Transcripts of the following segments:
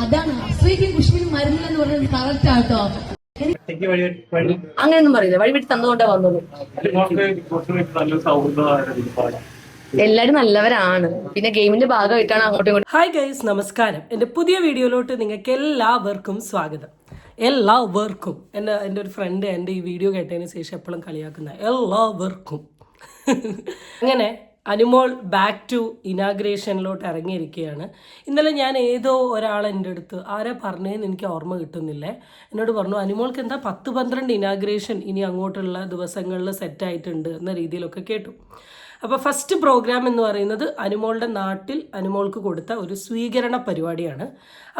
അതാണ് അസൂയക്കും കുഷ്മിനും പറയുന്നത് കറക്റ്റ് ആട്ടോ. അങ്ങനെയൊന്നും പറയില്ല. വഴിവിട്ട് തന്നുകൊണ്ടേ വന്നത് എല്ലാരും നല്ലവരാണ്. പിന്നെ ഗെയിമിന്റെ ഭാഗമായിട്ടാണ് അങ്ങോട്ടും ഇങ്ങോട്ടും ഹായ് ഗൈസ് നമസ്കാരം. എന്റെ പുതിയ വീഡിയോയിലോട്ട് നിങ്ങൾക്ക് എല്ലാവർക്കും സ്വാഗതം. എല്ലാവർക്കും. എന്റെ എന്റെ ഒരു ഫ്രണ്ട് എന്റെ ഈ വീഡിയോ കേട്ടതിന് ശേഷം എപ്പോഴും കളിയാക്കുന്ന എല്ലാവർക്കും. അങ്ങനെ അനുമോൾ ബാക്ക് ടു ഇനാഗ്രേഷനിലോട്ട് ഇറങ്ങിയിരിക്കുകയാണ്. ഇന്നലെ ഞാൻ ഏതോ ഒരാൾ എന്റെ അടുത്ത് ആരാ പറഞ്ഞതെന്ന് എനിക്ക് ഓർമ്മ കിട്ടുന്നില്ലേ. എന്നോട് പറഞ്ഞു അനുമോൾക്ക് എന്താ പത്ത് പന്ത്രണ്ട് ഇനാഗ്രേഷൻ ഇനി അങ്ങോട്ടുള്ള ദിവസങ്ങളിൽ സെറ്റായിട്ടുണ്ട് എന്ന രീതിയിലൊക്കെ കേട്ടു. അപ്പോൾ ഫസ്റ്റ് പ്രോഗ്രാം എന്ന് പറയുന്നത് അനുമോളുടെ നാട്ടിൽ അനുമോൾക്ക് കൊടുത്ത ഒരു സ്വീകരണ പരിപാടിയാണ്.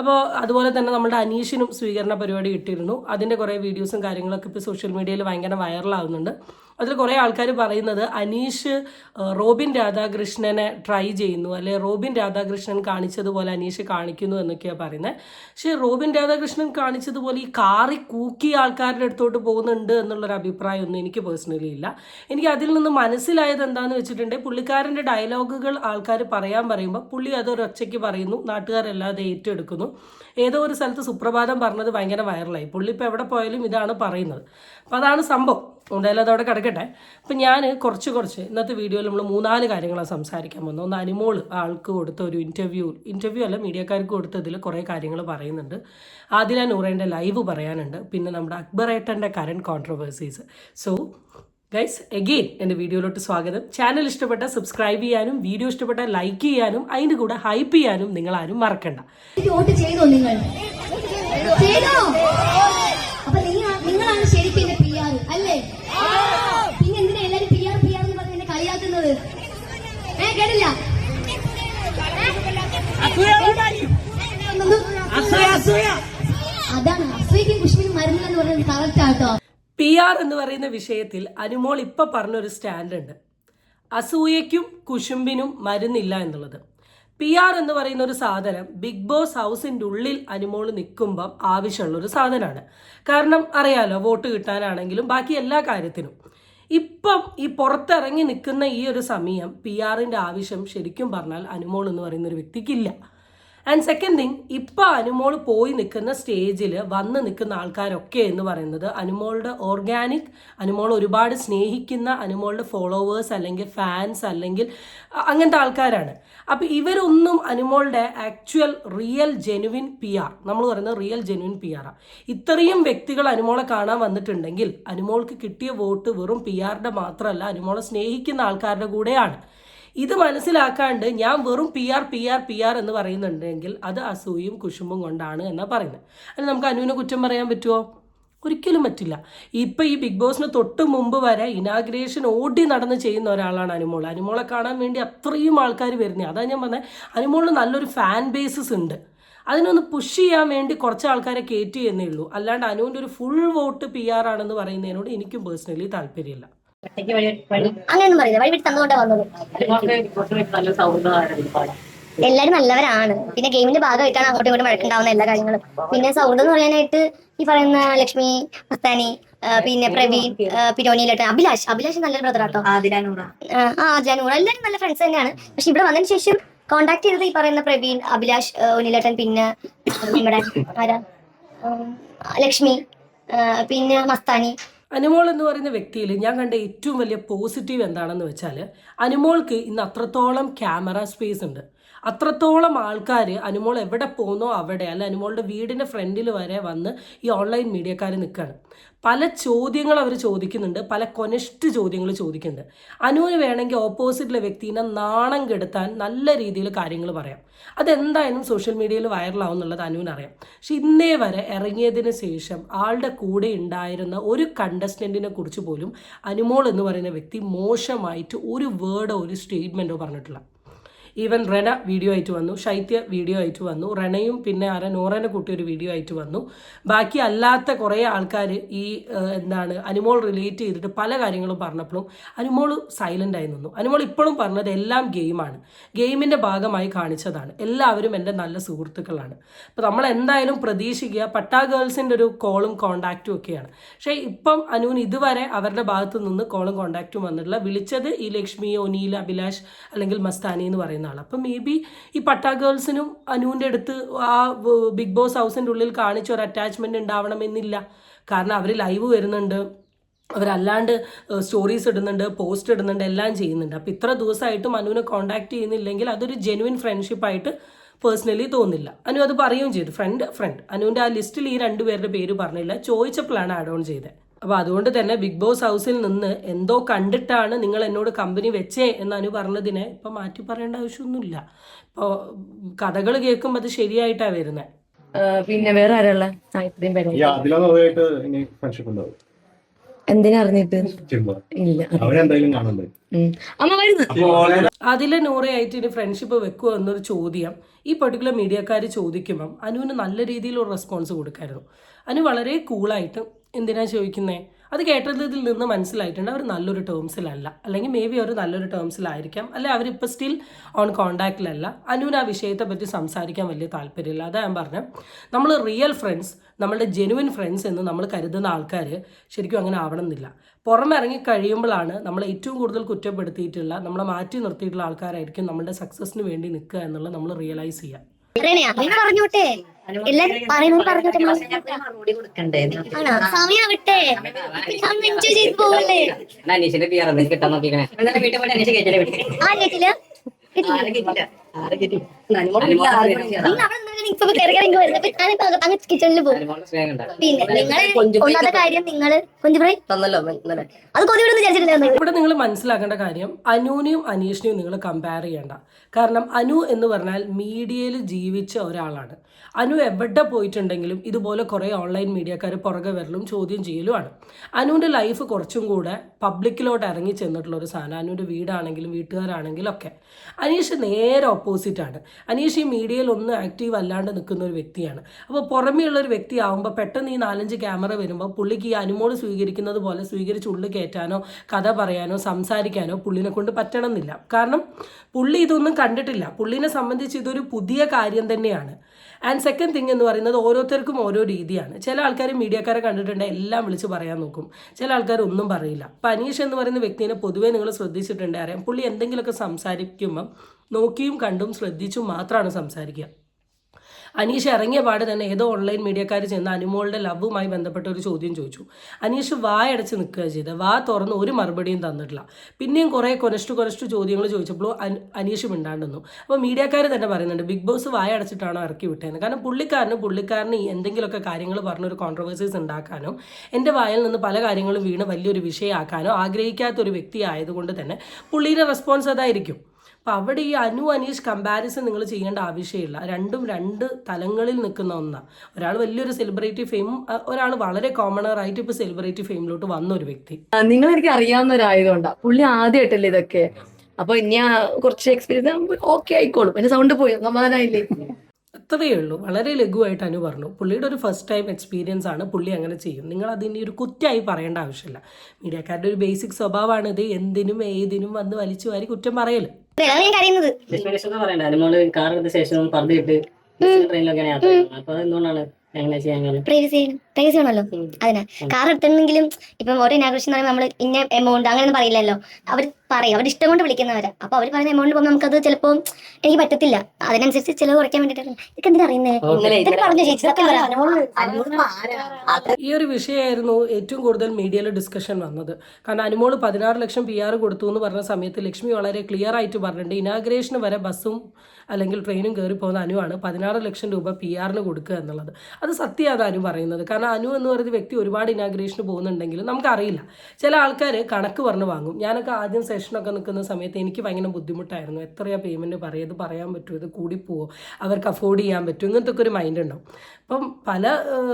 അപ്പോൾ അതുപോലെ തന്നെ നമ്മുടെ അനീഷിനും സ്വീകരണ പരിപാടി കിട്ടിയിരുന്നു. അതിന്റെ കുറേ വീഡിയോസും കാര്യങ്ങളൊക്കെ ഇപ്പോൾ സോഷ്യൽ മീഡിയയിൽ ഭയങ്കര വൈറലാവുന്നുണ്ട് അതിൽ കുറേ ആൾക്കാർ പറയുന്നത് അനീഷ് റോബിൻ രാധാകൃഷ്ണനെ ട്രൈ ചെയ്യുന്നു. അല്ലെ റോബിൻ രാധാകൃഷ്ണൻ കാണിച്ചതുപോലെ അനീഷ് കാണിക്കുന്നു എന്നൊക്കെയാണ് പറയുന്നത് പക്ഷേ റോബിൻ രാധാകൃഷ്ണൻ കാണിച്ചതുപോലെ ഈ കാറി കൂക്കി ആൾക്കാരുടെ അടുത്തോട്ട് പോകുന്നുണ്ട് എന്നുള്ളൊരു അഭിപ്രായമൊന്നും എനിക്ക് പേഴ്സണലി ഇല്ല. എനിക്ക് അതിൽ നിന്ന് മനസ്സിലായത് എന്താണെന്ന് വെച്ചിട്ടുണ്ടെങ്കിൽ പുള്ളിക്കാരന്റെ ഡയലോഗുകൾ ആൾക്കാർ പറയാൻ പറയുമ്പോൾ പുള്ളി അതൊരു ഒച്ചയ്ക്ക് പറയുന്നു നാട്ടുകാരെല്ലാതെ ഏറ്റെടുക്കുന്നു. ഏതോ ഒരു സ്ഥലത്ത് സുപ്രഭാതം പറഞ്ഞത് ഭയങ്കര വൈറലായി പുള്ളി ഇപ്പോൾ എവിടെ പോയാലും ഇതാണ് പറയുന്നത്. അപ്പോൾ അതാണ് സംഭവം. ഉണ്ടായാലും അതവിടെ കിടക്കട്ടെ. അപ്പം ഞാൻ കുറച്ച് കുറച്ച് ഇന്നത്തെ വീഡിയോയിൽ നമ്മൾ മൂന്നാൽ കാര്യങ്ങളാണ് സംസാരിക്കാൻ പോകുന്നത്. ഒന്ന് അനിമോൾ ആൾക്ക് കൊടുത്ത ഒരു ഇന്റർവ്യൂ ഇന്റർവ്യൂ അല്ല മീഡിയക്കാർക്ക് കൊടുത്തതിൽ കുറേ കാര്യങ്ങൾ പറയുന്നുണ്ട്. ആദില നൂറേന്റെ ലൈവ് പറയാനുണ്ട്. പിന്നെ നമ്മുടെ അക്ബറേട്ടന്റെ current controversies so guys again എന്റെ വീഡിയോയിലോട്ട് സ്വാഗതം. ചാനൽ ഇഷ്ടപ്പെട്ട സബ്സ്ക്രൈബ് ചെയ്യാനും വീഡിയോ ഇഷ്ടപ്പെട്ട ലൈക്ക് ചെയ്യാനും അതിന്റെ കൂടെ ഹൈപ്പ് ചെയ്യാനും നിങ്ങൾ ആരും മറക്കണ്ട ചെയ്തോ നിങ്ങൾ? ചെയ്തോ? പി ആർ എന്ന് പറയുന്ന വിഷയത്തിൽ അനുമോൾ ഇപ്പം പറഞ്ഞൊരു സ്റ്റാൻഡ് ഉണ്ട് അസൂയയ്ക്കും കുശുമ്പിനും മരുന്നില്ല എന്നുള്ളത്. പി ആർ എന്ന് പറയുന്ന ഒരു സാധനം ബിഗ് ബോസ് ഹൗസിന്റെ ഉള്ളിൽ അനുമോൾ നിൽക്കുമ്പം ആവശ്യമുള്ള ഒരു സാധനമാണ്. കാരണം അറിയാലോ വോട്ട് കിട്ടാനാണെങ്കിലും ബാക്കി എല്ലാ കാര്യത്തിനും. ഇപ്പം ഈ പുറത്തിറങ്ങി നിൽക്കുന്ന ഈ ഒരു സമയം പി ആറിന്റെ ആവശ്യം ശരിക്കും പറഞ്ഞാൽ അനുമോൾ എന്ന് പറയുന്ന ഒരു വ്യക്തിക്കില്ല ആൻഡ് സെക്കൻഡ് തിങ് ഇപ്പം അനുമോൾ പോയി നിൽക്കുന്ന സ്റ്റേജിൽ വന്ന് നിൽക്കുന്ന ആൾക്കാരൊക്കെ എന്ന് പറയുന്നത് അനുമോളുടെ ഓർഗാനിക് അനുമോൾ ഒരുപാട് സ്നേഹിക്കുന്ന അനുമോളുടെ ഫോളോവേഴ്സ് അല്ലെങ്കിൽ ഫാൻസ് അല്ലെങ്കിൽ അങ്ങനത്തെ ആൾക്കാരാണ്. അപ്പം ഇവരൊന്നും അനുമോളുടെ actual real genuine P R നമ്മൾ പറയുന്നത് റിയൽ ജെനുവിൻ പി ആർ ഇത്രയും വ്യക്തികൾ അനുമോളെ കാണാൻ വന്നിട്ടുണ്ടെങ്കിൽ അനുമോൾക്ക് കിട്ടിയ വോട്ട് വെറും പി ആറിന്റെ മാത്രമല്ല അനുമോളെ സ്നേഹിക്കുന്ന ആൾക്കാരുടെ കൂടെയാണ്. ഇത് മനസ്സിലാക്കാണ്ട് ഞാൻ വെറും P R P R P R എന്ന് പറയുന്നുണ്ടെങ്കിൽ അത് അസൂയും കുശുമ്പും കൊണ്ടാണ് എന്നാണ് പറയുന്നത് അല്ല നമുക്ക് അനുവിനെ കുറ്റം പറയാൻ പറ്റുമോ ഒരിക്കലും പറ്റില്ല. ഇപ്പം ഈ ബിഗ് ബോസിന് തൊട്ട് മുമ്പ് വരെ ഇനാഗ്രേഷൻ ഓടി നടന്ന് ചെയ്യുന്ന ഒരാളാണ് അനുമോൾ. അനുമോളെ കാണാൻ വേണ്ടി അത്രയും ആൾക്കാർ വരുന്നത് അതാണ് ഞാൻ പറഞ്ഞത് അനുമോളിന് നല്ലൊരു ഫാൻ ബേസസ് ഉണ്ട്. അതിനൊന്ന് പുഷ് ചെയ്യാൻ വേണ്ടി കുറച്ച് ആൾക്കാരെ കയറ്റി എന്നേ ഉള്ളൂ. അല്ലാണ്ട് അനുവിന്റെ ഒരു ഫുൾ വോട്ട് പി ആർ ആണെന്ന് പറയുന്നതിനോട് എനിക്കും പേഴ്സണലി താല്പര്യമില്ല. ഒറ്റയ്ക്ക് പറയില്ല. വഴി വിട്ട് തന്നുകൊണ്ടാ വന്നത്. എല്ലാരും നല്ലവരാണ്. പിന്നെ ഗെയിമിന്റെ ഭാഗമായിട്ടാണ് അങ്ങോട്ടും ഇങ്ങോട്ടും വഴക്കുണ്ടാവുന്ന എല്ലാ കാര്യങ്ങളും. പിന്നെ സൗഹൃദം എന്ന് പറയാനായിട്ട് ഈ പറയുന്ന ലക്ഷ്മി മസ്താനി പിന്നെ പ്രവീൺ പിരോനിയിലോട്ട് അഭിലാഷ്. അഭിലാഷ് നല്ലൊരു ബ്രദർ ആട്ടോ. ആ ജനൂർ എല്ലാരും നല്ല ഫ്രണ്ട്സ് തന്നെയാണ്. പക്ഷെ ഇവിടെ വന്നതിന് ശേഷം കോണ്ടാക്ട് ചെയ്തത് ഈ പറയുന്ന പ്രവീൺ അഭിലാഷ് ഉനിലേട്ടൻ ഒനിലേട്ടൻ പിന്നെ നമ്മുടെ ആരാ? ലക്ഷ്മി പിന്നെ മസ്താനി അനുമോൾ എന്ന് പറയുന്ന വ്യക്തിയിൽ ഞാൻ കണ്ട ഏറ്റവും വലിയ പോസിറ്റീവ് എന്താണെന്ന് വെച്ചാൽ അനുമോൾക്ക് ഇന്ന് അത്രത്തോളം ക്യാമറ സ്പേസ് ഉണ്ട്. അത്രത്തോളം ആൾക്കാർ അനുമോൾ എവിടെ പോകുന്നോ അവിടെ അല്ല അനുമോളുടെ വീടിന്റെ ഫ്രണ്ടിൽ വരെ വന്ന് ഈ ഓൺലൈൻ മീഡിയക്കാർ നിൽക്കുകയാണ് പല ചോദ്യങ്ങൾ അവർ ചോദിക്കുന്നുണ്ട് പല കൊനിഷ്ട് ചോദ്യങ്ങൾ ചോദിക്കുന്നുണ്ട്. അനുവിന് വേണമെങ്കിൽ ഓപ്പോസിറ്റിലെ വ്യക്തിനെ നാണം കെടുത്താൻ നല്ല രീതിയിൽ കാര്യങ്ങൾ പറയാം. അതെന്തായാലും സോഷ്യൽ മീഡിയയിൽ വൈറലാവും എന്നുള്ളത് അനുവിനറിയാം. പക്ഷെ ഇന്നേ വരെ ഇറങ്ങിയതിന് ശേഷം ആളുടെ കൂടെ ഉണ്ടായിരുന്ന ഒരു കണ്ടസ്റ്റന്റിനെ കുറിച്ച് പോലും അനുമോൾ എന്ന് പറയുന്ന വ്യക്തി മോശമായിട്ട് ഒരു വേർഡോ ഒരു സ്റ്റേറ്റ്മെന്റോ പറഞ്ഞിട്ടില്ല. ഈവൻ റെന വീഡിയോ ആയിട്ട് വന്നു ശൈത്യ വീഡിയോ ആയിട്ട് വന്നു റെനയും പിന്നെ ആര നോറേനെ കൂട്ടി ഒരു വീഡിയോ ആയിട്ട് വന്നു. ബാക്കി അല്ലാത്ത കുറേ ആൾക്കാർ ഈ എന്താണ് അനുമോൾ റിലേറ്റ് ചെയ്തിട്ട് പല കാര്യങ്ങളും പറഞ്ഞപ്പോഴും അനുമോൾ സൈലന്റ് ആയി നിന്നു. അനുമോൾ ഇപ്പോഴും പറഞ്ഞത് എല്ലാം ഗെയിമാണ് ഗെയിമിന്റെ ഭാഗമായി കാണിച്ചതാണ്. എല്ലാവരും എന്റെ നല്ല സുഹൃത്തുക്കളാണ്. അപ്പോൾ നമ്മൾ എന്തായാലും പ്രതീക്ഷിക്കുക പട്ടാ ഗേൾസിന്റെ ഒരു കോളും കോണ്ടാക്റ്റും ഒക്കെയാണ്. പക്ഷേ ഇപ്പം അനുവിന് ഇതുവരെ അവരുടെ ഭാഗത്തു നിന്ന് കോളും കോണ്ടാക്റ്റും വന്നിട്ടില്ല. വിളിച്ചത് ഈ ലക്ഷ്മി ഒനീൽ അഭിലാഷ് അല്ലെങ്കിൽ മസ്താനി എന്ന് പറയുന്നവരാണ് ആൾ അപ്പം മേ ബി ഈ പട്ടാ ഗേൾസിനും അനുവിന്റെ അടുത്ത് ആ ബിഗ് ബോസ് ഹൗസിന്റെ ഉള്ളിൽ കാണിച്ച ഒരു അറ്റാച്ച്മെന്റ് ഉണ്ടാവണമെന്നില്ല. കാരണം അവർ ലൈവ് വരുന്നുണ്ട്. അവരല്ലാണ്ട് സ്റ്റോറീസ് ഇടുന്നുണ്ട് പോസ്റ്റ് ഇടുന്നുണ്ട് എല്ലാം ചെയ്യുന്നുണ്ട്. അപ്പോൾ ഇത്ര ദിവസമായിട്ട് മനുവിനെ കോണ്ടാക്ട് ചെയ്യുന്നില്ലെങ്കിൽ അതൊരു ജെനുവിൻ ഫ്രണ്ട്ഷിപ്പായിട്ട് പേഴ്സണലി തോന്നില്ല. അനു അത് പറയുകയും ചെയ്തു. ഫ്രണ്ട് ഫ്രണ്ട് അനുവിന്റെ ആ ലിസ്റ്റിൽ ഈ രണ്ടുപേരുടെ പേര് പറഞ്ഞില്ല. ചോദിച്ചപ്പോഴാണ് ആഡ് ഓൺ ചെയ്തത്. അപ്പോൾ അതുകൊണ്ട് തന്നെ ബിഗ് ബോസ് ഹൗസിൽ നിന്ന് എന്തോ കണ്ടിട്ടാണ് നിങ്ങൾ എന്നോട് കമ്പനി വെച്ചേ എന്ന് അനു പറഞ്ഞതിനെ ഇപ്പം മാറ്റി പറയേണ്ട ആവശ്യമൊന്നുമില്ല. ഇപ്പോൾ കഥകൾ കേൾക്കുമ്പോൾ അത് ശരിയായിട്ടാ വരുന്നത് പിന്നെ വേറെ ആരാള്ള ആ ഇത്രയും പേരെ ഈ അതിലൊന്നായിട്ട് ഇനി ഫ്രണ്ട്ഷിപ്പ് ഉണ്ടാവും. എന്തിനാ അറിഞ്ഞിട്ട്? ഇല്ല. അതിലെ നൂറയായിട്ട് ഇനി ഫ്രണ്ട്ഷിപ്പ് വെക്കുമോ എന്നൊരു ചോദ്യം. ഈ പെർട്ടിക്കുലർ മീഡിയക്കാർ ചോദിക്കുമ്പം അനുവിന് നല്ല രീതിയിലുള്ള റെസ്പോൺസ് കൊടുക്കായിരുന്നു. അനു വളരെ കൂളായിട്ട് എന്തിനാ ചോദിക്കുന്നത് അത് കേട്ടതിൽ നിന്ന് മനസ്സിലായിട്ടുണ്ട്. അവർ നല്ലൊരു ടേംസിലല്ല അല്ലെങ്കിൽ മേ ബി അവർ നല്ലൊരു ടേംസിലായിരിക്കാം അല്ലെ അവരിപ്പോൾ സ്റ്റിൽ ഓൺ കോണ്ടാക്റ്റിലല്ല അനുവിന് ആ വിഷയത്തെ പറ്റി സംസാരിക്കാൻ വലിയ താല്പര്യമില്ല. അതാ ഞാൻ പറഞ്ഞത് നമ്മൾ റിയൽ ഫ്രണ്ട്സ് നമ്മളുടെ ജെനുവിൻ ഫ്രണ്ട്സ് എന്ന് നമ്മൾ കരുതുന്ന ആൾക്കാർ ശരിക്കും അങ്ങനെ ആവണമെന്നില്ല. പുറമിറങ്ങി കഴിയുമ്പോഴാണ് നമ്മൾ ഏറ്റവും കൂടുതൽ കുറ്റപ്പെടുത്തിയിട്ടുള്ള നമ്മളെ മാറ്റി നിർത്തിയിട്ടുള്ള ആൾക്കാരായിരിക്കും നമ്മളുടെ സക്സസിന് വേണ്ടി നിൽക്കുക എന്നുള്ളത് നമ്മൾ റിയലൈസ് ചെയ്യുക. അനീഷിന്റെ കിട്ടാൻ നോക്കിക്കണേ. വീട്ടിൽ അനീഷ് കേട്ടില്ല കിച്ചണിൽ പോകും. പിന്നെ ഒന്നാമത്തെ കാര്യം കൊഞ്ചു പറയും അത് വിചാരിച്ചിട്ടില്ല ഇവിടെ നിങ്ങൾ മനസ്സിലാക്കേണ്ട കാര്യം അനുവിനെയും അനീഷിനെയും നിങ്ങൾ കമ്പയർ ചെയ്യേണ്ട. കാരണം അനു എന്ന് പറഞ്ഞാൽ മീഡിയയിൽ ജീവിച്ച ഒരാളാണ്. അനു എവിടെ പോയിട്ടുണ്ടെങ്കിലും ഇതുപോലെ കുറേ ഓൺലൈൻ മീഡിയക്കാർ പുറകെ വരലും ചോദ്യം ചെയ്യലുമാണ്. അനുവിന്റെ ലൈഫ് കുറച്ചും കൂടെ പബ്ലിക്കിലോട്ട് ഇറങ്ങി ചെന്നിട്ടുള്ള ഒരു സാധനം. അനുവിന്റെ വീടാണെങ്കിലും വീട്ടുകാരാണെങ്കിലും ഒക്കെ. അനീഷ് നേരെ ഓപ്പോസിറ്റാണ് അനീഷ് ഈ മീഡിയയിൽ ഒന്നും ആക്റ്റീവ് അല്ലാണ്ട് നിൽക്കുന്ന ഒരു വ്യക്തിയാണ്. അപ്പോൾ പുറമേയുള്ള ഒരു വ്യക്തി ആകുമ്പോൾ പെട്ടെന്ന് ഈ നാലഞ്ച് ക്യാമറ വരുമ്പോൾ പുള്ളിക്ക് ഈ അനുമോൾ സ്വീകരിക്കുന്നത് പോലെ സ്വീകരിച്ച് ഉള്ളിൽ കയറ്റാനോ കഥ പറയാനോ സംസാരിക്കാനോ പുള്ളിനെ കൊണ്ട് പറ്റണമെന്നില്ല. കാരണം പുള്ളി ഇതൊന്നും കണ്ടിട്ടില്ല. പുള്ളിനെ സംബന്ധിച്ച് ഇതൊരു പുതിയ കാര്യം തന്നെയാണ്. ആൻഡ് സെക്കൻഡ് തിങ് എന്ന് പറയുന്നത് ഓരോരുത്തർക്കും ഓരോ രീതിയാണ്. ചില ആൾക്കാർ മീഡിയക്കാരെ കണ്ടിട്ടുണ്ട് എല്ലാം വിളിച്ച് പറയാൻ നോക്കും. ചില ആൾക്കാർ ഒന്നും പറയില്ല. അപ്പം അനീഷ് എന്ന് പറയുന്ന വ്യക്തിനെ പൊതുവേ നിങ്ങൾ ശ്രദ്ധിച്ചിട്ടുണ്ട് അറിയാം. പുള്ളി എന്തെങ്കിലുമൊക്കെ സംസാരിക്കുമ്പം നോക്കിയും കണ്ടും ശ്രദ്ധിച്ചും മാത്രമാണ് സംസാരിക്കുക. അനീഷ് ഇറങ്ങിയ പാട് തന്നെ ഏതോ ഓൺലൈൻ മീഡിയക്കാർ ചെന്ന് അനുമോളുടെ ലവുമായി ബന്ധപ്പെട്ട ഒരു ചോദ്യം ചോദിച്ചു. അനീഷ് വായടച്ച് നിൽക്കുക ചെയ്തത് വാ തുറന്ന് ഒരു മറുപടിയും തന്നിട്ടില്ല. പിന്നെയും കുറേ കൊനഷ്ടു കൊനഷ്ടു ചോദ്യങ്ങൾ ചോദിച്ചപ്പോൾ അനീഷ് മിണ്ടാണ്ടെന്നു അപ്പോൾ മീഡിയക്കാർ തന്നെ പറയുന്നുണ്ട് ബിഗ് ബോസ് വായ അടച്ചിട്ടാണോ ഇറക്കി വിട്ടതെന്ന് കാരണം പുള്ളിക്കാരന് പുള്ളിക്കാരന് എന്തെങ്കിലുമൊക്കെ കാര്യങ്ങൾ പറഞ്ഞൊരു കോൺട്രവേഴ്സീസ് ഉണ്ടാക്കാനോ എന്റെ വായിൽ നിന്ന് പല കാര്യങ്ങളും വീണ് വലിയൊരു വിഷയമാക്കാനോ ആഗ്രഹിക്കാത്ത ഒരു വ്യക്തി ആയതുകൊണ്ട് തന്നെ പുള്ളിയുടെ റെസ്പോൺസ് അതായിരിക്കും. അപ്പം അവിടെ ഈ അനു അനീഷ് കമ്പാരിസൺ നിങ്ങൾ ചെയ്യേണ്ട ആവശ്യമില്ല. രണ്ടും രണ്ട് തലങ്ങളിൽ നിൽക്കുന്ന ഒന്നാണ് ഒരാൾ വലിയൊരു സെലിബ്രിറ്റി ഫെയിം ഒരാൾ വളരെ കോമണർ ആയിട്ട് ഇപ്പോൾ സെലിബ്രിറ്റി ഫെയിമിലോട്ട് വന്ന ഒരു വ്യക്തി നിങ്ങൾ എനിക്ക് അറിയാവുന്ന ഒരായതുകൊണ്ടാണ് പുള്ളി ആദ്യമായിട്ടല്ലേ ഇതൊക്കെ? അപ്പൊ ഇനി കുറച്ച് എക്സ്പീരിയൻസ് ഓക്കെ ആയിക്കോളും. എന്റെ സൗണ്ട് പോയി സമാധാനമായില്ലേ അത്രയേ ഉള്ളൂ. വളരെ ലഘുവായിട്ട് അനു പറഞ്ഞു. പുള്ളിയുടെ ഒരു ഫസ്റ്റ് ടൈം എക്സ്പീരിയൻസ് ആണ് പുള്ളി അങ്ങനെ ചെയ്യും നിങ്ങൾ അതിന്റെ ഒരു കുറ്റമായി പറയേണ്ട ആവശ്യമില്ല. മീഡിയക്കാരുടെ ഒരു ബേസിക് സ്വഭാവമാണ് ഇത്. എന്തിനും ഏതിനും വന്ന് വലിച്ചു വാരി കുറ്റം അനുമോൾ കാർ എടുത്ത ശേഷം പറഞ്ഞിട്ട് ട്രെയിനിലൊക്കെയാണ് യാത്ര അപ്പൊ എന്തുകൊണ്ടാണ് എങ്ങനെ ചെയ്യാൻ കാരണം വേണമല്ലോ അതിന് ആണല്ലോ അതിനാ കാർ എടുത്തിട്ടുണ്ടെങ്കിലും ഇപ്പം ഓരോ ഇനാഗ്രേഷൻ എന്ന് പറയുമ്പോൾ നമ്മൾ ഇന്ന എമൗണ്ട് അങ്ങനെയൊന്നും പറയില്ലല്ലോ. അവർ പറയും. അവരുടെ ഇഷ്ടം കൊണ്ട് വിളിക്കുന്നവരാ. അപ്പൊ അവർ പറയുന്ന എമൗണ്ട് പോകുമ്പോൾ നമുക്കത് ചിലപ്പോൾ എനിക്ക് പറ്റത്തില്ല. അതിനനുസരിച്ച് ചിലവ് കുറയ്ക്കാൻ വേണ്ടിയിട്ടാണ്. ഇതൊക്കെ എന്തിനാ അറിയുന്നേ ഇതൊക്കെ പറഞ്ഞു ചേച്ചി. ഈ ഒരു വിഷയമായിരുന്നു ഏറ്റവും കൂടുതൽ മീഡിയയിൽ ഡിസ്കഷൻ വന്നത്. കാരണം അനുമോൾ പതിനാറ് ലക്ഷം പി ആർ കൊടുത്തു എന്ന് പറഞ്ഞ സമയത്ത് ലക്ഷ്മി വളരെ ക്ലിയർ ആയിട്ട് പറഞ്ഞിട്ടുണ്ട്. ഇനാഗ്രേഷന് വരെ ബസ്സും അല്ലെങ്കിൽ ട്രെയിനും കയറി പോകുന്ന അനുവാണ് പതിനാറ് ലക്ഷം രൂപ പി ആറിന് കൊടുക്കുക എന്നുള്ളത്. അത് സത്യമാണ് അനു പറയുന്നത്. കാരണം അനു എന്ന് പറയുന്ന വ്യക്തി ഒരുപാട് ഇനാഗ്രേഷന് പോകുന്നുണ്ടെങ്കിലും നമുക്കറിയില്ല. ചില ആൾക്കാർ കണക്ക് പറഞ്ഞ് വാങ്ങും. ഞാനൊക്കെ ആദ്യം സെഷനൊക്കെ നിൽക്കുന്ന സമയത്ത് എനിക്ക് ഭയങ്കര ബുദ്ധിമുട്ടായിരുന്നു. എത്രയാ പേയ്മെന്റ് പറയുക ഇത് പറയാൻ പറ്റുമോ ഇത് കൂടിപ്പോവോ? അവർക്ക് അഫോർഡ് ചെയ്യാൻ പറ്റുമോ ഇങ്ങനത്തെ ഒക്കെ ഒരു മൈൻഡ് ഉണ്ടാവും. അപ്പം പല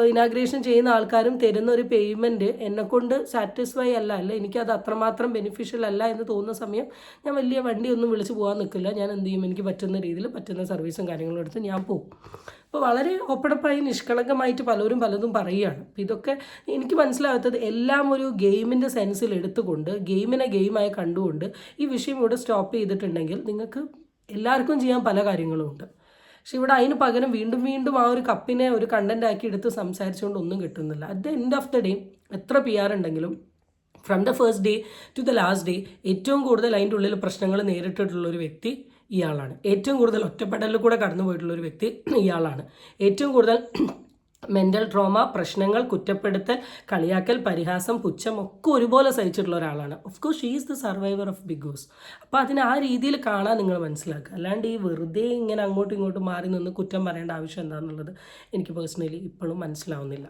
ഇനാഗ്രേഷൻ ചെയ്യുന്ന ആൾക്കാരും തരുന്ന ഒരു പേയ്മെന്റ് എന്നെക്കൊണ്ട് സാറ്റിസ്ഫൈ അല്ല. അല്ല എനിക്കത് അത്രമാത്രം ബെനിഫിഷ്യൽ അല്ല എന്ന് തോന്നുന്ന സമയം ഞാൻ വലിയ വണ്ടി ഒന്നും വിളിച്ച് പോകാൻ നിൽക്കില്ല. ഞാൻ എന്ത് ചെയ്യും? എനിക്ക് പറ്റുന്ന രീതിയിൽ പറ്റുന്ന സർവീസും കാര്യങ്ങളും എടുത്ത് ഞാൻ പോകും അപ്പോൾ വളരെ ഓപ്പണപ്പായി നിഷ്കളങ്കമായിട്ട് പലരും പലതും പറയുകയാണ്. അപ്പോൾ ഇതൊക്കെ എനിക്ക് മനസ്സിലാകാത്തത് എല്ലാം ഒരു ഗെയിമിന്റെ സെൻസിൽ എടുത്തുകൊണ്ട് ഗെയിമിനെ ഗെയിമായി കണ്ടുകൊണ്ട് ഈ വിഷയം ഇവിടെ സ്റ്റോപ്പ് ചെയ്തിട്ടുണ്ടെങ്കിൽ നിങ്ങൾക്ക് എല്ലാവർക്കും ചെയ്യാൻ പല കാര്യങ്ങളും ഉണ്ട്. പക്ഷെ ഇവിടെ അതിന് പകരം വീണ്ടും വീണ്ടും ആ ഒരു കപ്പിനെ ഒരു കണ്ടന്റ് ആക്കി എടുത്ത് സംസാരിച്ചുകൊണ്ട് ഒന്നും കിട്ടുന്നില്ല. At the end of the day എത്ര പി ആർ ഉണ്ടെങ്കിലും from the first day to the last day ഏറ്റവും കൂടുതൽ അതിന്റെ ഉള്ളിൽ പ്രശ്നങ്ങൾ നേരിട്ടിട്ടുള്ള ഒരു വ്യക്തി ഇയാളാണ്. ഏറ്റവും കൂടുതൽ ഒറ്റപ്പെടലിൽ കൂടെ കടന്നു പോയിട്ടുള്ള ഒരു വ്യക്തി ഇയാളാണ്. ഏറ്റവും കൂടുതൽ മെന്റൽ ട്രോമ പ്രശ്നങ്ങൾ കുറ്റപ്പെടുത്തൽ കളിയാക്കൽ പരിഹാസം പുച്ഛം ഒക്കെ ഒരുപോലെ സഹിച്ചിട്ടുള്ള ഒരാളാണ്. Of course she is the survivor of Bigg Boss അപ്പോൾ അതിനെ ആ രീതിയിൽ കാണാൻ നിങ്ങൾ മനസ്സിലാക്കുക. അല്ലാണ്ട് ഈ വെറുതെ ഇങ്ങനെ അങ്ങോട്ടും ഇങ്ങോട്ടും മാറി നിന്ന് കുറ്റം പറയേണ്ട ആവശ്യം എന്താണെന്നുള്ളത് എനിക്ക് പേഴ്സണലി ഇപ്പോഴും മനസ്സിലാവുന്നില്ല.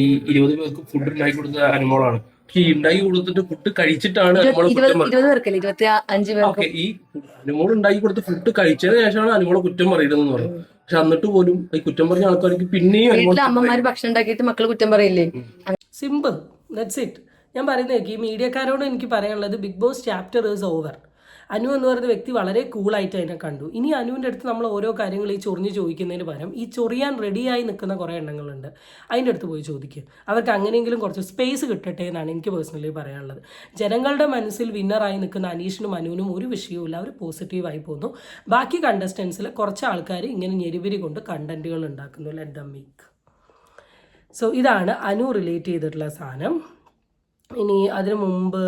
ഈ ഇരുപത് പേർക്ക് ഫുഡ് ഉണ്ടാക്കി കൊടുത്ത അനുമോളാണ്. ഈ ഉണ്ടാക്കി കൊടുത്തിട്ട് ഫുഡ് കഴിച്ചിട്ടാണ് അനുമോൾ കുറ്റം പറയുന്നത്. ഈ അനുമോൾ ഉണ്ടാക്കി കൊടുത്ത ഫുഡ് കഴിച്ചതിന് ശേഷമാണ് അനുമോളെ കുറ്റം പറയുന്നതെന്ന് പറയുന്നത്. പക്ഷെ എന്നിട്ട് പോലും ഈ കുറ്റം പറഞ്ഞ ആൾക്കാർക്ക് പിന്നെയും വീട്ടിലെ അമ്മമാര് ഭക്ഷണം ഉണ്ടാക്കിയിട്ട് മക്കൾ കുറ്റം പറയില്ലേ? സിമ്പിൾ ദാറ്റ്സ് ഇറ്റ് ഞാൻ പറയുന്നത് ഈ മീഡിയക്കാരോട് എനിക്ക് പറയാനുള്ളത് Bigg Boss chapter is over Anu എന്ന് പറയുന്ന വ്യക്തി വളരെ കൂളായിട്ട് അതിനെ കണ്ടു. ഇനി അനുവിന്റെ അടുത്ത് നമ്മൾ ഓരോ കാര്യങ്ങൾ ഈ ചൊറിഞ്ഞ് ചോദിക്കുന്നതിന് പകരം ഈ ചൊറിയാൻ റെഡിയായി നിൽക്കുന്ന കുറേ എണ്ണങ്ങളുണ്ട്. അതിന്റെ അടുത്ത് പോയി ചോദിക്കുക അവർക്ക് അങ്ങനെയെങ്കിലും കുറച്ച് സ്പേസ് കിട്ടട്ടെ എന്നാണ് എനിക്ക് പേഴ്സണലി പറയാനുള്ളത്. ജനങ്ങളുടെ മനസ്സിൽ വിന്നറായി നിൽക്കുന്ന അനീഷിനും അനുവിനും ഒരു വിഷയവുമില്ല അവർ പോസിറ്റീവായി പോകുന്നു. ബാക്കി കണ്ടസ്റ്റൻസിൽ കുറച്ച് ആൾക്കാർ ഇങ്ങനെ ഞെരുവിരി കൊണ്ട് കണ്ടന്റുകൾ ഉണ്ടാക്കുന്നു ലെറ്റ് ദ മേക്ക് സോ ഇതാണ് അനു റിലേറ്റ് ചെയ്തിട്ടുള്ള സാധനം. ഇനി അതിനു മുമ്പ്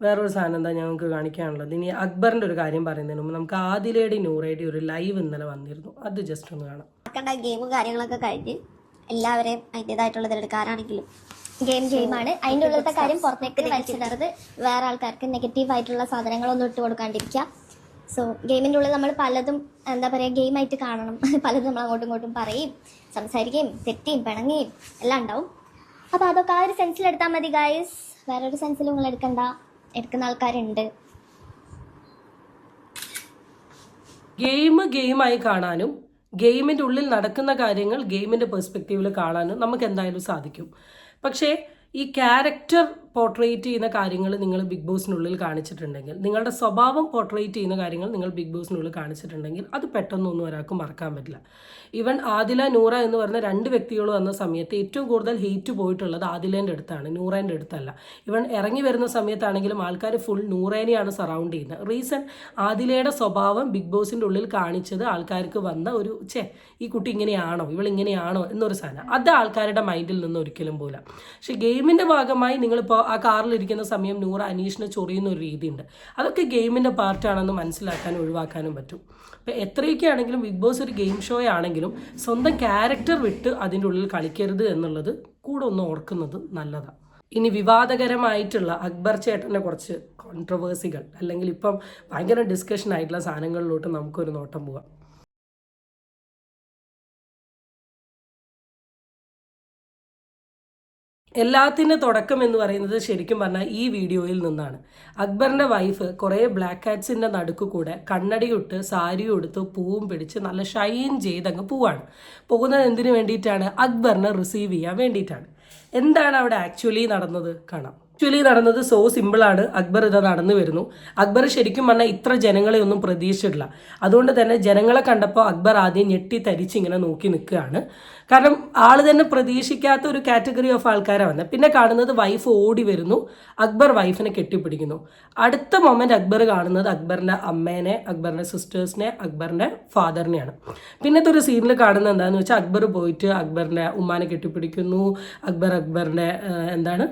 വേറൊരു സാധനം എന്താ ഞങ്ങൾക്ക് കാണിക്കാനുള്ളത്? ഇനി അക്ബറിന്റെ ഒരു കാര്യം പറയുന്നതിന് മുമ്പ് നമുക്ക് ആദിലേടി നൂറേടി ഒരു ലൈവ് ഇന്നലെ വന്നിരുന്നു. അത് ജസ്റ്റ് ഒന്ന് കാണാം. ഗെയിമും കാര്യങ്ങളൊക്കെ കഴിഞ്ഞ് എല്ലാവരെയും അതിന്റെതായിട്ടുള്ളത് തിരഞ്ഞെടുക്കാറാണെങ്കിലും ഗെയിം ഗെയിമാണ് അതിന്റെ ഉള്ളിലത്തെ കാര്യം പുറത്തേക്ക് വലിച്ചിടരുത്. വേറെ ആൾക്കാർക്ക് നെഗറ്റീവ് ആയിട്ടുള്ള സാധനങ്ങളൊന്നും ഇട്ട് കൊടുക്കാണ്ടിരിക്കുക. സോ ഗെയിമിന്റെ ഉള്ളിൽ നമ്മൾ പലതും എന്താ പറയുക ഗെയിമായിട്ട് കാണണം. പലതും നമ്മൾ അങ്ങോട്ടും ഇങ്ങോട്ടും പറയും സംസാരിക്കുകയും തെറ്റിയും പിണങ്ങുകയും എല്ലാം ഉണ്ടാവും. അപ്പോൾ അതൊക്കെ ആ ഒരു സെൻസിൽ എടുത്താൽ മതി ഗായസ് വേറൊരു സെൻസിൽ നിങ്ങൾ എടുക്കണ്ട. എടുക്കുന്ന ആൾക്കാരുണ്ട്. ഗെയിം ഗെയിമായി കാണാനും ഗെയിമിന്റെ ഉള്ളിൽ നടക്കുന്ന കാര്യങ്ങൾ ഗെയിമിന്റെ പെർസ്പെക്റ്റീവിൽ കാണാനും നമുക്ക് എന്തായാലും സാധിക്കും. പക്ഷേ ഈ ക്യാരക്ടർ പോർട്രേറ്റ് ചെയ്യുന്ന കാര്യങ്ങൾ നിങ്ങൾ ബിഗ് ബോസിനുള്ളിൽ കാണിച്ചിട്ടുണ്ടെങ്കിൽ നിങ്ങളുടെ സ്വഭാവം പോർട്രേറ്റ് ചെയ്യുന്ന കാര്യങ്ങൾ നിങ്ങൾ ബിഗ് ബോസിനുള്ളിൽ കാണിച്ചിട്ടുണ്ടെങ്കിൽ അത് പെട്ടെന്നൊന്നും ഒരാൾക്കും മറക്കാൻ പറ്റില്ല. ഈവൻ ആദില നൂറ എന്ന് പറഞ്ഞ രണ്ട് വ്യക്തികൾ വന്ന സമയത്ത് ഏറ്റവും കൂടുതൽ ഹെയ്റ്റ് പോയിട്ടുള്ളത് ആദിലേന്റെ അടുത്താണ് നൂറേന്റെ അടുത്തല്ല. ഇവൻ ഇറങ്ങി വരുന്ന സമയത്താണെങ്കിലും ആൾക്കാർ ഫുൾ നൂറേനെയാണ് സറൗണ്ട് ചെയ്യുന്നത്. റീസൺ ആദിലയുടെ സ്വഭാവം ബിഗ് ബോസിന്റെ ഉള്ളിൽ കാണിച്ചത് ആൾക്കാർക്ക് വന്ന ഒരു ചേ ഈ കുട്ടി ഇങ്ങനെയാണോ ഇവൾ ഇങ്ങനെയാണോ എന്നൊരു സാധനം. അത് ആൾക്കാരുടെ മൈൻഡിൽ നിന്ന് ഒരിക്കലും പോല പക്ഷേ ഗെയിമിന്റെ ഭാഗമായി നിങ്ങളിപ്പോൾ ആ കാറിലിരിക്കുന്ന സമയം നൂറ അനീഷിനെ ചൊറിയുന്ന ഒരു രീതിയുണ്ട്. അതൊക്കെ ഗെയിമിന്റെ പാർട്ടാണെന്ന് മനസ്സിലാക്കാനും ഒഴിവാക്കാനും പറ്റും. അപ്പോൾ എത്രയൊക്കെ ആണെങ്കിലും ബിഗ് ബോസ് ഒരു ഗെയിം ഷോ ആണെങ്കിലും സ്വന്തം ക്യാരക്ടർ വിട്ട് അതിന്റെ ഉള്ളിൽ കളിക്കരുത് എന്നുള്ളത് കൂടെ ഒന്ന് ഓർക്കുന്നത് നല്ലതാണ് ഇനി വിവാദകരമായിട്ടുള്ള അക്ബർ ചേട്ടന്റെ കുറച്ച് കോൺട്രവേഴ്സികൾ അല്ലെങ്കിൽ ഇപ്പം ഭയങ്കര ഡിസ്കഷൻ ആയിട്ടുള്ള സാധനങ്ങളിലോട്ട് നമുക്കൊരു നോട്ടം പോവാം. എല്ലാത്തിന്റെ തുടക്കം എന്ന് പറയുന്നത് ശരിക്കും പറഞ്ഞാൽ ഈ വീഡിയോയിൽ നിന്നാണ്. അക്ബറിന്റെ വൈഫ് കുറേ ബ്ലാക്ക് ഹാറ്റ്സിന്റെ നടുക്ക് കൂടെ കണ്ണടിയിട്ട് സാരി ഉടുത്ത് പൂവും പിടിച്ച് നല്ല ഷൈൻ ചെയ്തങ്ങ് പോവാണ്. പോകുന്നത് എന്തിനു വേണ്ടിയിട്ടാണ്? അക്ബറിനെ റിസീവ് ചെയ്യാൻ വേണ്ടിയിട്ടാണ്. എന്താണ് അവിടെ ആക്ച്വലി നടന്നത്? കാണാം. ആക്ച്വലി നടന്നത് സോ സിമ്പിളാണ് അക്ബർ ഇത് നടന്നു വരുന്നു. അക്ബർ ശരിക്കും പറഞ്ഞാൽ ഇത്ര ജനങ്ങളെ ഒന്നും പ്രതീക്ഷിച്ചിട്ടില്ല. അതുകൊണ്ട് തന്നെ ജനങ്ങളെ കണ്ടപ്പോൾ അക്ബർ ആദ്യം ഞെട്ടി തരിച്ച് ഇങ്ങനെ നോക്കി നിൽക്കുകയാണ്. കാരണം ആൾ തന്നെ പ്രതീക്ഷിക്കാത്ത ഒരു കാറ്റഗറി ഓഫ് ആൾക്കാരാണ് വന്നത് പിന്നെ കാണുന്നത് വൈഫ് ഓടി വരുന്നു. അക്ബർ വൈഫിനെ കെട്ടിപ്പിടിക്കുന്നു. അടുത്ത മൊമെന്റ് അക്ബർ കാണുന്നത് അക്ബറിന്റെ അമ്മേനെ അക്ബറിന്റെ സിസ്റ്റേഴ്സിനെ അക്ബറിന്റെ ഫാദറിനെയാണ് പിന്നത്തെ ഒരു സീനിൽ കാണുന്നത് എന്താണെന്ന് വെച്ചാൽ അക്ബർ പോയിട്ട് അക്ബറിന്റെ ഉമ്മാനെ കെട്ടിപ്പിടിക്കുന്നു. അക്ബർ അക്ബറിന്റെ എന്താണ്?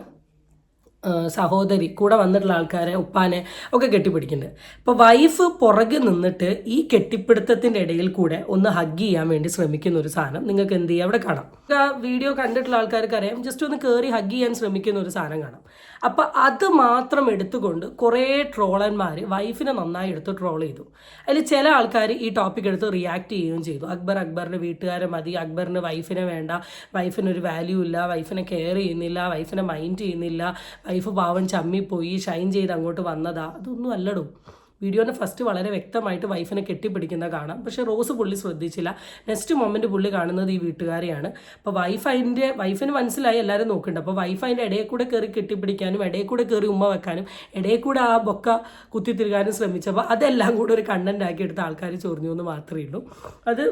സഹോദരി കൂടെ വന്നിട്ടുള്ള ആൾക്കാരെ ഉപ്പാനെ ഒക്കെ കെട്ടിപ്പിടിക്കുന്നുണ്ട്. അപ്പോൾ വൈഫ് പുറകെ നിന്നിട്ട് ഈ കെട്ടിപ്പിടുത്തത്തിന്റെ ഇടയിൽ കൂടെ ഒന്ന് ഹഗ് ചെയ്യാൻ വേണ്ടി ശ്രമിക്കുന്ന ഒരു സാധനം നിങ്ങൾക്ക് എന്ത് ചെയ്യാം? അവിടെ കാണാം. വീഡിയോ കണ്ടിട്ടുള്ള ആൾക്കാർക്ക് അറിയാം ജസ്റ്റ് ഒന്ന് കയറി ഹഗ് ചെയ്യാൻ ശ്രമിക്കുന്ന ഒരു സാധനം കാണാം. അപ്പം അത് മാത്രം എടുത്തുകൊണ്ട് കുറേ ട്രോളന്മാർ വൈഫിനെ നന്നായി എടുത്ത് ട്രോൾ ചെയ്തു. അതിൽ ചില ആൾക്കാർ ഈ ടോപ്പിക് എടുത്ത് റിയാക്ട് ചെയ്യുകയും ചെയ്തു. അക്ബർ അക്ബറിന്റെ വീട്ടുകാരെ മതി. അക്ബറിന് വൈഫിനെ വേണ്ട. വൈഫിനൊരു വാല്യൂ ഇല്ല. വൈഫിനെ കെയർ ചെയ്യുന്നില്ല. വൈഫിനെ മൈൻഡ് ചെയ്യുന്നില്ല. വൈഫ് പാവം ചമ്മിപ്പോയി. ഷൈൻ ചെയ്ത് അങ്ങോട്ട് വന്നതാ. അതൊന്നും അല്ലടും. വീഡിയോനെ ഫസ്റ്റ് വളരെ വ്യക്തമായിട്ട് വൈഫിനെ കെട്ടിപ്പിടിക്കുന്ന കാണാം. പക്ഷേ റോസ് പുള്ളി ശ്രദ്ധിച്ചില്ല. നെക്സ്റ്റ് മൊമെന്റ് പുള്ളി കാണുന്നത് ഈ വീട്ടുകാരെയാണ്. അപ്പോൾ വൈഫ് അതിന്റെ വൈഫിന് മനസ്സിലായി എല്ലാവരും നോക്കുന്നുണ്ട്. അപ്പോൾ വൈഫ് അതിന്റെ ഇടയിൽ കൂടെ കയറി കെട്ടിപ്പിടിക്കാനും ഇടയിൽ കൂടെ കയറി ഉമ്മ വെക്കാനും ഇടയിൽ കൂടെ ആ ബൊക്ക കുത്തിത്തിരുകാനും ശ്രമിച്ചപ്പോൾ അതെല്ലാം കൂടെ ഒരു കണ്ടന്റ് ആക്കി എടുത്ത ആൾക്കാർ ചൊറിഞ്ഞു എന്ന് മാത്രമേ ഉള്ളൂ. അത്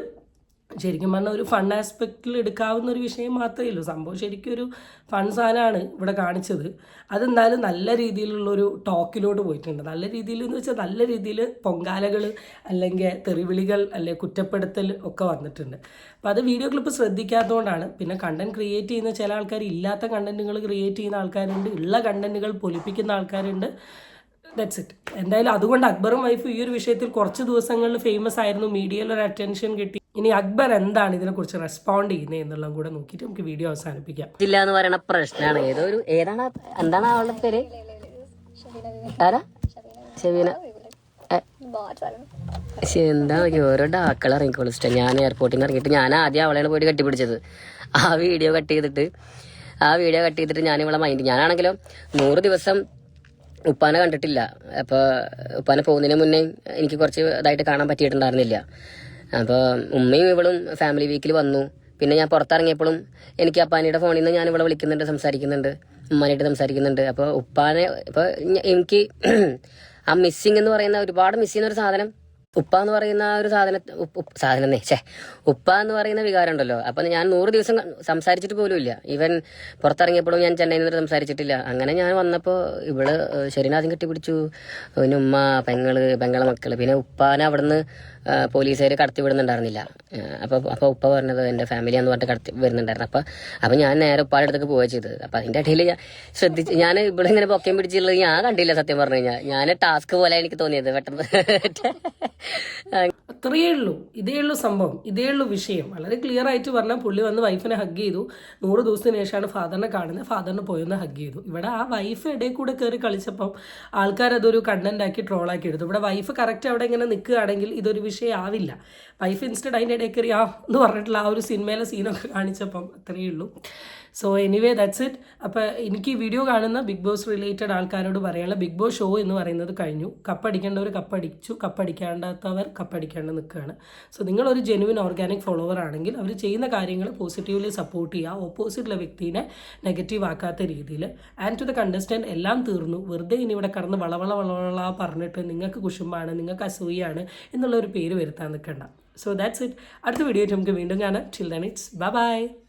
ശരിക്കും പറഞ്ഞാൽ ഒരു ഫൺ ആസ്പെക്റ്റിൽ എടുക്കാവുന്ന ഒരു വിഷയം മാത്രമേ ഉള്ളൂ. സംഭവം ശരിക്കും ഒരു ഫൺ സാധനമാണ് ഇവിടെ കാണിച്ചത്. അതെന്തായാലും നല്ല രീതിയിലുള്ളൊരു ടോക്കിലോട്ട് പോയിട്ടുണ്ട്. നല്ല രീതിയിൽ എന്ന് വെച്ചാൽ നല്ല രീതിയിൽ പൊങ്കാലകൾ അല്ലെങ്കിൽ തെറിവിളികൾ അല്ലെങ്കിൽ കുറ്റപ്പെടുത്തൽ ഒക്കെ വന്നിട്ടുണ്ട്. അപ്പോൾ അത് വീഡിയോ ക്ലിപ്പ് ശ്രദ്ധിക്കാത്തതുകൊണ്ടാണ്. പിന്നെ കണ്ടന്റ് ക്രിയേറ്റ് ചെയ്യുന്ന ചില ആൾക്കാർ ഇല്ലാത്ത കണ്ടന്റുകൾ ക്രിയേറ്റ് ചെയ്യുന്ന ആൾക്കാരുണ്ട്. ഉള്ള കണ്ടന്റുകൾ പൊലിപ്പിക്കുന്ന ആൾക്കാരുണ്ട്. ദാറ്റ്സ് ഇറ്റ് എന്തായാലും അതുകൊണ്ട് അക്ബറും വൈഫും ഈ ഒരു വിഷയത്തിൽ കുറച്ച് ദിവസങ്ങളിൽ ഫേമസ് ആയിരുന്നു. മീഡിയയിൽ ഒരു അറ്റൻഷൻ കിട്ടി. ഇനി അക്ബർ എന്താണ് ഇതിനെക്കുറിച്ച് റെസ്പോണ്ട് ചെയ്യുന്നത് എന്നുള്ളതും കൂടെ നോക്കിയിട്ട് നമുക്ക് വീഡിയോ അവസാനിപ്പിക്കാം. ഇല്ല എന്ന് പറയുന്ന പ്രശ്നമാണ് ഏതോ ഒരു ഏതാണ് എന്താണ് അവളുടെ പേര്? ആരാ? ഷെബീന. എന്താ ഓരോ ഡാക്കൾ ഇറങ്ങിക്കോളൂ ഇഷ്ടം ഞാൻ എയർപോർട്ടിൽ നിന്ന് ഇറങ്ങിയിട്ട് ഞാൻ ആദ്യം അവളെയാണ് പോയിട്ട് കെട്ടിപ്പിടിച്ചത്. ആ വീഡിയോ കട്ട് ചെയ്തിട്ട് ആ വീഡിയോ കട്ട് ചെയ്തിട്ട് ഞാൻ ഇവളെ മൈൻഡ് ഞാനാണെങ്കിലും നൂറ് ദിവസം ഉപ്പാനെ കണ്ടിട്ടില്ല. അപ്പോൾ ഉപ്പാനെ പോകുന്നതിന് മുന്നേ എനിക്ക് കുറച്ച് ഇതായിട്ട് കാണാൻ പറ്റിയിട്ടുണ്ടായിരുന്നില്ല. അപ്പോൾ ഉമ്മയും ഇവളും ഫാമിലി വീക്കിൽ വന്നു. പിന്നെ ഞാൻ പുറത്തിറങ്ങിയപ്പോഴും എനിക്ക് അപ്പാനിയുടെ ഫോണിൽ നിന്ന് ഞാൻ ഇവിടെ വിളിക്കുന്നുണ്ട് സംസാരിക്കുന്നുണ്ട് ഉമ്മാനായിട്ട് സംസാരിക്കുന്നുണ്ട്. അപ്പോൾ ഉപ്പാനെ ഇപ്പോൾ എനിക്ക് ആ മിസ്സിങ് എന്ന് പറയുന്ന ഒരുപാട് മിസ് ചെയ്യുന്ന ഒരു സാധനം ഉപ്പ എന്ന് പറയുന്ന ആ ഒരു സാധന സാധനം ഛേ ഉപ്പ എന്ന് പറയുന്ന വികാരം ഉണ്ടല്ലോ. അപ്പൊ ഞാൻ നൂറ് ദിവസം സംസാരിച്ചിട്ട് പോലും ഇല്ല. ഈവൻ പുറത്തിറങ്ങിയപ്പോഴും ഞാൻ ചെന്നൈയിൽ നിന്ന് സംസാരിച്ചിട്ടില്ല. അങ്ങനെ ഞാൻ വന്നപ്പോ ഇവൾ ശരീനാദ്യം കെട്ടിപ്പിടിച്ചു. പിന്നെ ഉമ്മ പെങ്ങൾ പെങ്ങളെ മക്കൾ. പിന്നെ ഉപ്പാനെ അവിടുന്ന് പോലീസുകാർ കടത്തി വിടുന്നുണ്ടായിരുന്നില്ല അപ്പോൾ അപ്പൊ അപ്പൊ ഉപ്പ പറഞ്ഞത് എന്റെ ഫാമിലി എന്ന് പറഞ്ഞിട്ട് കടത്തി വരുന്നുണ്ടായിരുന്നു. അപ്പോൾ അപ്പോൾ ഞാൻ നേരെ ഉപ്പാടെ അടുത്തേക്ക് പോവുക ചെയ്തത്. അപ്പോൾ അതിന്റെ ഇടയിൽ ഞാൻ ശ്രദ്ധിച്ച് ഞാൻ ഇവിടെ ഇങ്ങനെ പൊക്കയും പിടിച്ചുള്ളത് ഞാൻ കണ്ടില്ല സത്യം പറഞ്ഞു കഴിഞ്ഞാൽ ഞാൻ ടാസ്ക് പോലെ എനിക്ക് തോന്നിയത് പെട്ടെന്ന്. അത്രയേ ഉള്ളൂ. ഇതേ ഉള്ളൂ സംഭവം. ഇതേ ഉള്ളൂ വിഷയം. വളരെ ക്ലിയർ ആയിട്ട് പറഞ്ഞാൽ പുള്ളി വന്ന് വൈഫിനെ ഹഗ് ചെയ്തു. നൂറ് ദിവസത്തിന് ശേഷമാണ് ഫാദറിനെ കാണുന്നത്. ഫാദറിനെ പോയൊന്ന് ഹഗ് ചെയ്തു. ഇവിടെ ആ വൈഫ് ഇടയിൽ കൂടെ കയറി കളിച്ചപ്പം കണ്ടന്റ് ആക്കി ട്രോളാക്കി എടുത്തു. ഇവിടെ വൈഫ് കറക്റ്റ് അവിടെ ഇങ്ങനെ നിൽക്കുകയാണെങ്കിൽ ഇതൊരു വിഷയം ആവില്ല വൈഫ് ഇൻസ്റ്റഡ് അതിന്റെ ഇടയിൽ ആ എന്ന് പറഞ്ഞിട്ടുള്ള ആ ഒരു സിനിമയിലെ സീനൊക്കെ കാണിച്ചപ്പം അത്രയേ ഉള്ളൂ. സോ എനിവേ ദാറ്റ്സ് ഇറ്റ് അപ്പോൾ എനിക്ക് ഈ വീഡിയോ കാണുന്ന ബിഗ് ബോസ് റിലേറ്റഡ് ആൾക്കാരോട് പറയാനുള്ള ബിഗ് ബോസ് ഷോ എന്ന് പറയുന്നത് കഴിഞ്ഞു. കപ്പടിക്കേണ്ടവർ കപ്പടിച്ചു. കപ്പടിക്കാണ്ടാത്തവർ കപ്പടിക്കാണ്ട് നിൽക്കുകയാണ്. സോ നിങ്ങളൊരു ജെനുവിൻ ഓർഗാനിക് ഫോളോവർ ആണെങ്കിൽ അവർ ചെയ്യുന്ന കാര്യങ്ങൾ പോസിറ്റീവ്ലി സപ്പോർട്ട് ചെയ്യുക ഓപ്പോസിറ്റുള്ള വ്യക്തിനെ നെഗറ്റീവ് ആക്കാത്ത രീതിയിൽ. ആൻഡ് ടു ദ കണ്ടസ്റ്റന്റ് എല്ലാം തീർന്നു. വെറുതെ ഇനി ഇവിടെ കടന്ന് വളവള വളവള പറഞ്ഞിട്ട് നിങ്ങൾക്ക് കുശുമ്പാണ് നിങ്ങൾക്ക് അസൂയാണ് എന്നുള്ള ഒരു പേര് വരുത്താൻ നിൽക്കണ്ട. സോ ദാറ്റ്സ് ഇറ്റ് അടുത്ത വീഡിയോ നമുക്ക് വീണ്ടും കാണാം. Chill then it's bye bye